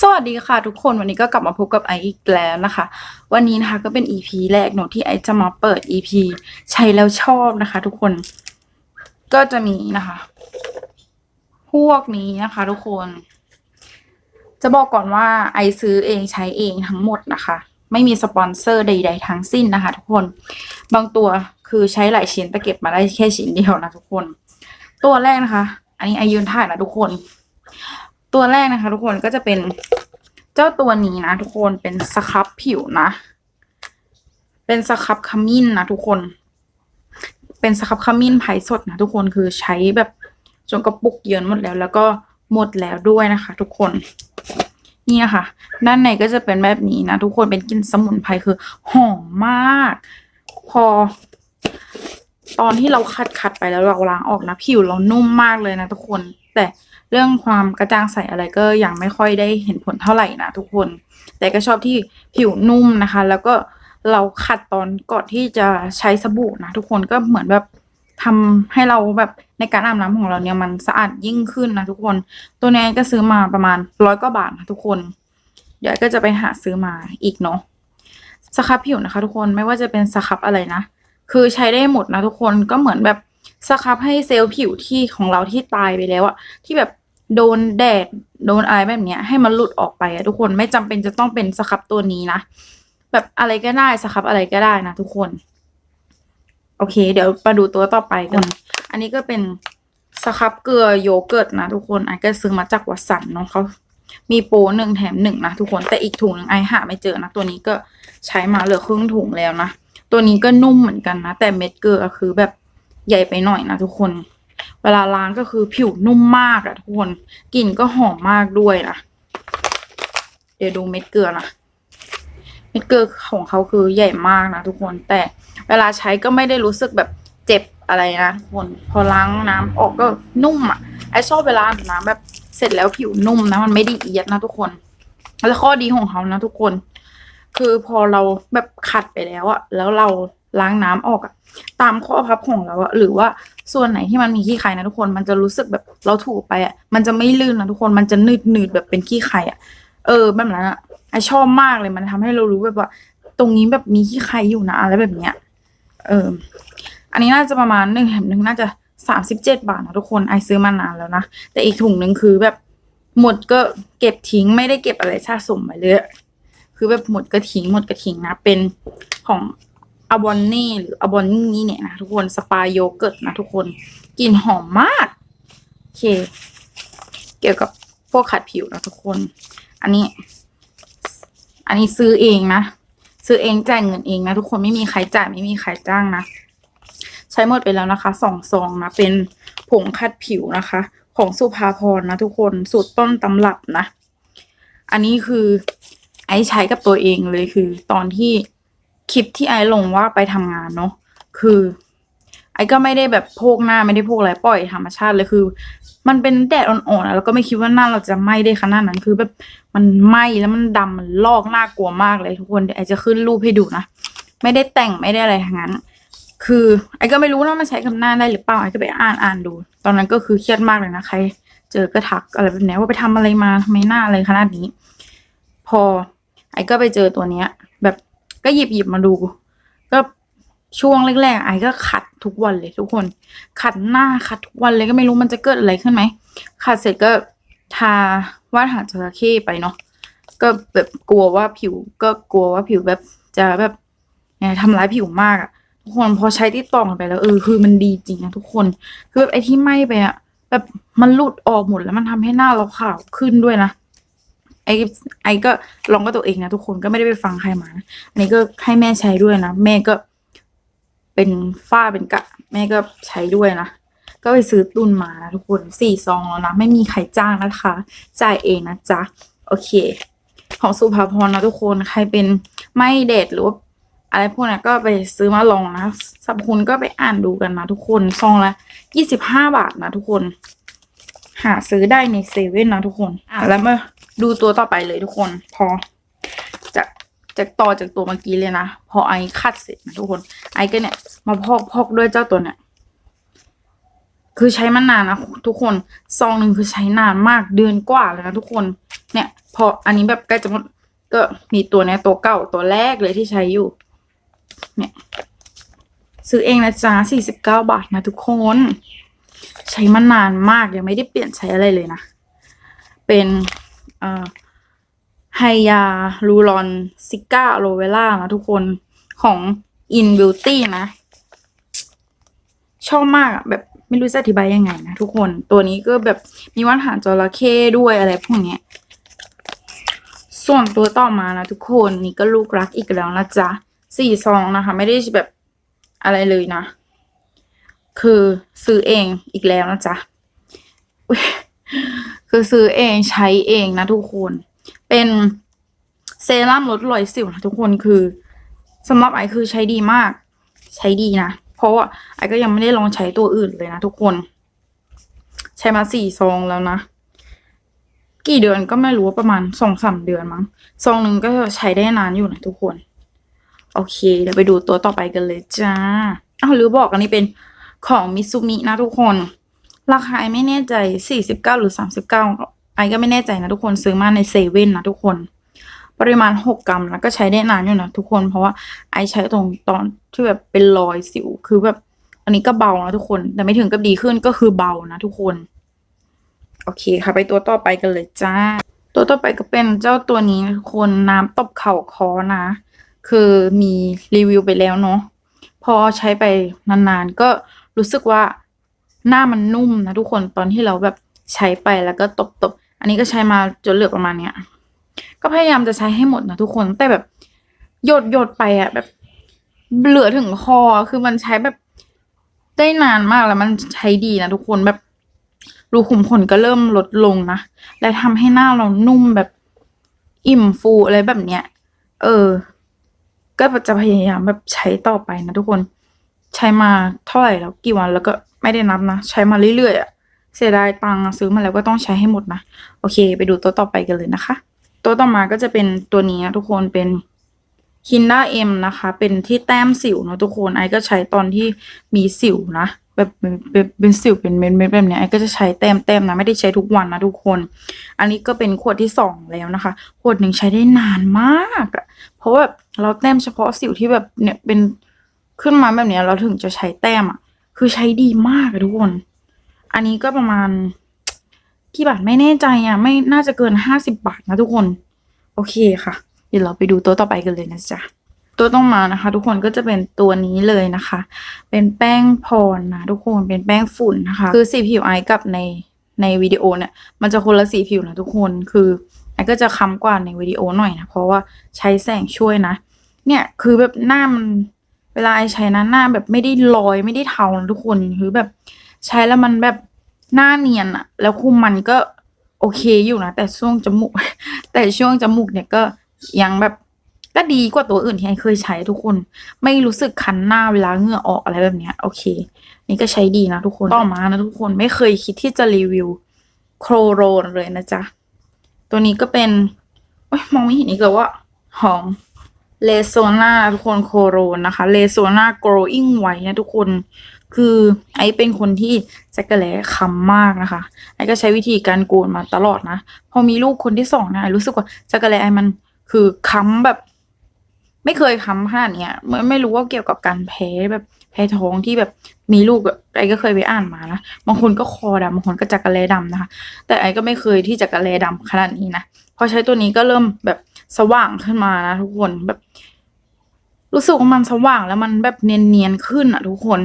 สวัสดีค่ะทุกคนวันนี้ก็กลับมาพบกับไออีกแล้วนะคะ วันนี้นะคะก็เป็น EP แรกเนอะที่ไอจะมาเปิด EP ใช้แล้วชอบนะคะ ทุกคนก็จะมีนะคะ พวกนี้นะคะ ทุกคน จะบอกก่อนว่าไอซื้อเองใช้เองทั้งหมดนะคะ ไม่มีสปอนเซอร์ใด ๆ ทั้งสิ้นนะคะ ทุกคนบางตัวคือใช้หลายชิ้นแต่เก็บมาได้แค่ชิ้นเดียวนะทุกคน ตัวแรกนะคะ อันนี้ไอยืนถ่ายนะทุกคน ตัวแรกนะคะทุกคนก็จะเป็นเจ้าตัวนี้นะทุกคนเป็นสครับผิวนะ เป็นสครับขมิ้นนะทุกคน เป็นสครับขมิ้นไผ่สดนะทุกคนคือใช้แบบจนกระปุกเยินหมดแล้ว แล้วก็หมดแล้วด้วยนะคะ ทุกคนนี่นะคะด้านในก็จะเป็นแบบนี้นะ ทุกคนเป็นกลิ่นสมุนไพรคือหอมมาก พอ ตอนที่เราขัดขัดไปแล้วเราล้างออกนะ ผิวเรานุ่มมากเลยนะทุกคนแต่ เรื่องความกระจ่างใสอะไรก็ยังไม่ค่อยได้เห็นผลเท่าไหร่นะทุกคน แต่ก็ชอบที่ผิวนุ่มนะคะ แล้วก็เราขัดตอนก่อนที่จะใช้สบู่นะทุกคนก็เหมือนแบบทำให้เราแบบในการอาบน้ำของเราเนี่ยมันสะอาดยิ่งขึ้นนะทุกคน ตัวนี้ก็ซื้อมาประมาณร้อยกว่าบาทนะทุกคน เดี๋ยวก็จะไปหาซื้อมาอีกเนาะสครับผิวนะคะ ทุกคนไม่ว่าจะเป็นสครับอะไรนะ คือใช้ได้หมดนะทุกคนก็เหมือนแบบสครับให้เซลล์ผิวที่ของเราที่ตายไปแล้วอะที่แบบ โดนแดดโดนอะไรแบบเนี้ยให้มันหลุดออกไปอะทุกคนไม่จำเป็นจะต้องเป็นสครับตัวนี้นะแบบอะไรก็ได้สครับอะไรก็ได้นะทุกคน โอเค เดี๋ยวมาดูตัวต่อไปกัน อันนี้ก็เป็นสครับเกลือโยเกิร์ตนะทุกคนไอก็ซื้อมาจากวัดสันเนาะเขามีโปรหนึ่งแถมหนึ่งนะทุกคนแต่อีกถุงหนึ่งไอหาไม่เจอนะตัวนี้ก็ใช้มาเหลือครึ่งถุงแล้วนะตัวนี้ก็นุ่มเหมือนกันนะแต่เม็ดเกลือคือแบบใหญ่ไปหน่อยนะทุกคน เวลาล้างก็คือผิวนุ่มมากอะทุกคนกลิ่นก็หอมมากด้วยนะเดี๋ยวดูเม็ดเกลือนะเม็ดเกลือของเขาคือใหญ่มากนะทุกคนแต่เวลาใช้ก็ไม่ได้รู้สึกแบบเจ็บอะไรนะทุกคนพอล้างน้ำออกก็นุ่มอะไอชอบเวลาอาบน้ำแบบเสร็จแล้วผิวนุ่มนะมันไม่ได้เอียดนะทุกคนแล้วข้อดีของเขานะทุกคน คือพอเราแบบขัดไปแล้วอะแล้วเรา ล้างน้ำออกอะตามข้อพับของเราอะหรือว่าส่วนไหนที่มันมีขี้ไข่นะทุกคนมันจะรู้สึกแบบเราถูไปอะมันจะไม่ลื่นนะทุกคนมันจะนืดหนืดๆแบบเป็นขี้ไข่อะเออแบบนั้นอะไอชอบมากเลยมันทำให้เรารู้แบบว่า ตรงนี้แบบมีขี้ไข่อยู่นะอะไรแบบเนี้ยเอออันนี้น่าจะประมาณหนึ่งแถมหนึ่งน่าจะสามสิบเจ็ดบาทนะทุกคนไอซื้อมานานแล้วนะแต่อีกถุงหนึ่งคือแบบหมดก็เก็บทิ้งไม่ได้เก็บอะไรสะสมไว้เลย คือแบบหมดกระทิ้งหมดกระทิ้งนะ เป็นของ อบอนนี่หรืออบอนนี่เนี่ยนะทุกคนสปาโยเกิร์ตนะทุกคนกลิ่นหอมมากโอเค เกี่ยวกับพวกขัดผิวนะทุกคน อันนี้ อันนี้ซื้อเองนะซื้อเองจ่ายเงินเองนะทุกคนไม่มีใครจ่ายไม่มีใครจ้างนะใช้หมดไปแล้วนะคะสองซองนะเป็นผงขัดผิวนะคะ ของสุภาพรนะทุกคนสูตรต้นตำรับนะ อันนี้คือไอซ์ใช้กับตัวเองเลยคือตอนที่ คลิปที่ไอซ์ลงว่าไปทำงานเนาะคือ ไอซ์ก็ไม่ได้แบบโพกหน้าไม่ได้โพกอะไรปล่อยธรรมชาติเลยคือ มันเป็นแดดอ่อนๆแล้วก็ไม่คิดว่าหน้าเราจะไหม้ได้ขนาดนั้นคือแบบมันไหม้แล้วมันดำมันลอกน่ากลัวมากเลยทุกคนเดี๋ยวไอซ์จะขึ้นรูปให้ดูนะไม่ได้แต่งไม่ได้อะไรทั้งนั้น คือไอก็ไม่รู้ว่ามันใช้กับหน้าได้หรือเปล่าไอก็ไปอ่านอ่านดู ตอนนั้นก็คือเครียดมากเลยนะใคร เจอก็ทักอะไรแบบนี้ว่าไปทำอะไรมาทำไมหน้าอะไรขนาดนี้ พอไอก็ไปเจอตัวเนี้ย ก็หยิบหยิบมาดู ก็ช่วงแรกๆไอ้ก็ขัดทุกวันเลยทุกคน ขัดหน้าขัดทุกวันเลยก็ไม่รู้มันจะเกิดอะไรขึ้นไหมขัดเสร็จก็ทาวาดหางจระเข้ไปเนาะก็แบบกลัวว่าผิวก็กลัวว่าผิวแบบจะแบบเนี่ยทำร้ายผิวมากอะทุกคนพอใช้ที่ต่อกไปแล้วเออคือมันดีจริงนะทุกคน คือแบบไอ้ที่ไหม้ไปอะแบบมันหลุดออกหมดแล้วมันทำให้หน้าเราขาวขึ้นด้วยนะ ไอไอก็ลองก็ตัวเองนะทุกคนก็ไม่ได้ไปฟังใครมานะอันนี้ก็ให้แม่ใช้ด้วยนะ แม่ก็เป็นฝ้าเป็นกะ แม่ก็ใช้ด้วยนะ ก็ไปซื้อตุนมานะทุกคนสี่ซองแล้วนะ ไม่มีใครจ้างนะคะ จ่ายเองนะจ๊ะ โอเค ของสุภาพรนะทุกคนใครเป็นไม่เด็ดหรือว่าอะไรพวกนั้นก็ไปซื้อมาลองนะสรรพคุณก็ไปอ่านดูกันนะทุกคนซองละยี่สิบห้าบาทนะทุกคน หาซื้อได้ในเซเว่นนะทุกคนอะแล้วมา ดูตัวต่อไปเลยทุกคน พอ จากจากต่อจากตัวเมื่อกี้เลยนะ พอไอคัดเสร็จนะทุกคน ไอก็เนี่ย มาพอกพอกด้วยเจ้าตัวเนี่ย คือใช้มานนานนะทุกคน ซองหนึ่งคือใช้นานมากเดือนกว่าเลยนะทุกคน เนี่ย พออันนี้แบบใกล้จะหมดก็มีตัวเนี้ยตัวเก่าตัวแรกเลยที่ใช้อยู่ เนี่ย ซื้อเองนะจ๊ะสี่สิบเก้าบาทนะทุกคน ใช้มานานมากยังไม่ได้เปลี่ยนใช้อะไรเลยนะ เป็น อ่อไฮยาลูรอนซิก้าโรเวล่านะทุกคนของ In Beauty นะ ชอบมากแบบไม่รู้จะอธิบายยังไงนะทุกคนตัวนี้ก็แบบมีว่านหางจระเข้ด้วยอะไรพวกเนี้ย ส่วนตัวต่อมานะทุกคนนี่ก็ลูกรักอีกแล้วนะจ๊ะสี่ซองนะคะ ไม่ได้แบบอะไรเลยนะ คือซื้อเองอีกแล้วนะจ๊ะ คือซื้อเองใช้เองนะทุกคน เป็นเซรั่มลดรอยสิวนะทุกคนคือสำหรับไอคือใช้ดีมาก ใช้ดีนะ เพราะว่าไอก็ยังไม่ได้ลองใช้ตัวอื่นเลยนะทุกคน ใช้มาสี่ซองแล้วนะ กี่เดือนก็ไม่รู้ประมาณสองสามเดือนมั้งซองหนึ่งก็ใช้ได้นานอยู่นะทุกคน โอเค เดี๋ยวไปดูตัวต่อไปกันเลยจ้าอ้าวหรือบอกอันนี้เป็นของมิซูมินะทุกคน ราคาไอไม่แน่ใจสี่สิบเก้าหรือสามสิบเก้าไอก็ไม่แน่ใจนะทุกคนซื้อมาในเซเว่นนะทุกคน ปริมาณหกกรัมแล้วก็ใช้ได้นานอยู่นะทุกคนเพราะว่าไอใช้ตรงตอนที่แบบเป็นรอยสิวคือแบบอันนี้ก็เบานะทุกคน แต่ไม่ถึงกับดีขึ้นก็คือเบานะทุกคน โอเคค่ะไปตัวต่อไปกันเลยจ้า ตัวต่อไปก็เป็นเจ้าตัวนี้นะทุกคนน้ำตบเข่าคอนะ คือมีรีวิวไปแล้วเนาะพอใช้ไปนานๆก็รู้สึกว่า หน้ามันนุ่มนะทุกคนตอนที่เราแบบใช้ไปแล้วก็ตบๆอันนี้ก็ใช้มาจนเหลือประมาณเนี้ย ก็พยายามจะใช้ให้หมดนะทุกคนแต่แบบหยดหยดไปอะแบบเหลือถึงคอคือมันใช้แบบได้นานมากแล้วมันใช้ดีนะทุกคนแบบรูขุมขนก็เริ่มลดลงนะ และทำให้หน้าเรานุ่มแบบอิ่มฟูอะไรแบบเนี้ย เออ ก็จะพยายามแบบใช้ต่อไปนะทุกคน ใช้มาเท่าไหร่แล้วกี่วันแล้วก็ไม่ได้นับนะ ใช้มาเรื่อยๆอะเสียดายตังค์ซื้อมาแล้วก็ต้องใช้ให้หมดนะ โอเค ไปดูตัวต่อไปกันเลยนะคะ ตัวต่อมาก็จะเป็นตัวนี้นะทุกคนเป็นคินด้าเอ็มนะคะ เป็นที่แต้มสิวเนอะทุกคนไอก็ใช้ตอนที่มีสิวนะแบบเป็นเป็นสิวเป็นเม็ดเม็ดแบบเนี้ยไอก็จะใช้แต้มแต้มนะไม่ได้ใช้ทุกวันนะทุกคน อันนี้ก็เป็นขวดที่สองแล้วนะคะขวดหนึ่งใช้ได้นานมากอะเพราะว่าแบบเราแต้มเฉพาะสิวที่แบบเนี่ยเป็น ขึ้นมาแบบนี้เราถึงจะใช้แต้มอะ คือใช้ดีมากอะทุกคน อันนี้ก็ประมาณกี่บาทไม่แน่ใจอะ ไม่น่าจะเกินห้าสิบบาทนะทุกคน โอเคค่ะ เดี๋ยวเราไปดูตัวต่อไปกันเลยนะจ๊ะตัวต้องมานะคะ ทุกคนก็จะเป็นตัวนี้เลยนะคะ เป็นแป้งพรนะทุกคนเป็นแป้งฝุ่นนะคะ คือสีผิวไอกับในในวิดีโอเนี่ยมันจะคนละสีผิวนะทุกคนคือไอก็จะค้ำกว่าในวิดีโอหน่อยนะเพราะว่าใช้แสงช่วยนะ เนี่ยคือแบบหน้ามัน วลาไอใช้นะหน้าแบบไม่ได้ลอยไม่ได้เทานะทุกคนคือแบบ ใช้แล้วมันแบบหน้าเนียนอะแล้วคุมมันก็โอเคอยู่นะ แต่ช่วงจมูก แต่ช่วงจมูกเนี่ยก็ยังแบบก็ดีกว่าตัวอื่นที่ไอเคยใช้ทุกคน ไม่รู้สึกคันหน้าเวลาเหงื่อออกอะไรแบบเนี้ยโอเค นี่ก็ใช้ดีนะทุกคนต่อมานะทุกคนไม่เคยคิดที่จะรีวิวโครโรนเลยนะจ๊ะตัวนี้ก็เป็นโอ๊ยมองไม่เห็นอีกเลยว่าของ เลโซนาทุกคนโคโรนนะคะเลโซนา growing ไว้นะทุกคนคือไอเป็นคนที่จักระแหลคำมากนะคะไอก็ใช้วิธีการโกนมาตลอดนะ พอมีลูกคนที่สองนะไอรู้สึกว่าจักระแหลไอมันคือค้ำแบบ ไม่เคยค้ำขนาดเนี้ยไม่ไม่รู้ว่าเกี่ยวกับการแพ้แบบแพ้ท้องที่แบบมีลูกอะไอก็เคยไปอ่านมานะบางคนก็คอดำบางคนก็จักระแลดำนะคะ แต่ไอก็ไม่เคยที่จักระแลดำขนาดนี้นะพอใช้ตัวนี้ก็เริ่มแบบ สว่างขึ้นมานะทุกคนแบบ รู้สึกว่ามันสว่างแล้วมันแบบเนียนๆขึ้นอะทุกคน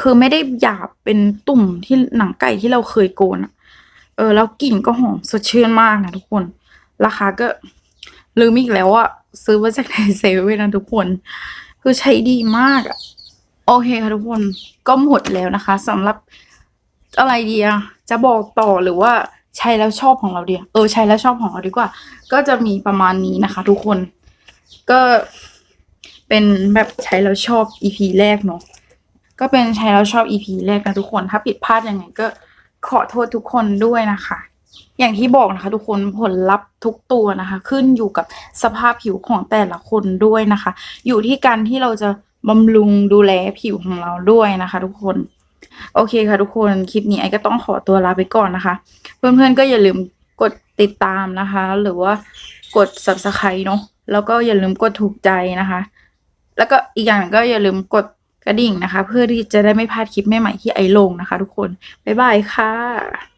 คือไม่ได้หยาบเป็นตุ่มที่หนังไก่ที่เราเคยโกนอะเออ แล้วกลิ่นก็หอมสดชื่นมากนะทุกคน ราคาก็ลืมอีกแล้วอะซื้อมาจากในเซเว่นนะทุกคน คือใช้ดีมากอะโอเคค่ะทุกคนก็หมดแล้วนะคะสำหรับอะไรดีอะจะบอกต่อหรือว่า ใช้แล้วชอบของเราดีอะเออใช้แล้วชอบของเราดีกว่า ก็จะมีประมาณนี้นะคะ ทุกคน ก็เป็นแบบใช้แล้วชอบ EP แรกเนาะก็เป็นใช้แล้วชอบ EP แรกนะทุกคน ถ้าผิดพลาดยังไงก็ขอโทษทุกคนด้วยนะคะ อย่างที่บอกนะคะ ทุกคนผลลัพธ์ทุกตัวนะคะ ขึ้นอยู่กับสภาพผิวของแต่ละคนด้วยนะคะ อยู่ที่การที่เราจะบำรุงดูแลผิวของเราด้วยนะคะ ทุกคน โอเคค่ะทุกคนคลิปนี้ไอก็ต้องขอตัวลาไปก่อนนะคะ เพื่อนๆก็อย่าลืมกดติดตามนะคะ หรือว่ากด subscribe เนาะแล้วก็อย่าลืมกดถูกใจนะคะ แล้วก็อีกอย่างก็อย่าลืมกดกระดิ่งนะคะ เพื่อที่จะได้ไม่พลาดคลิปใหม่ๆที่ไอลงนะคะ ทุกคนบ๊ายบายค่ะ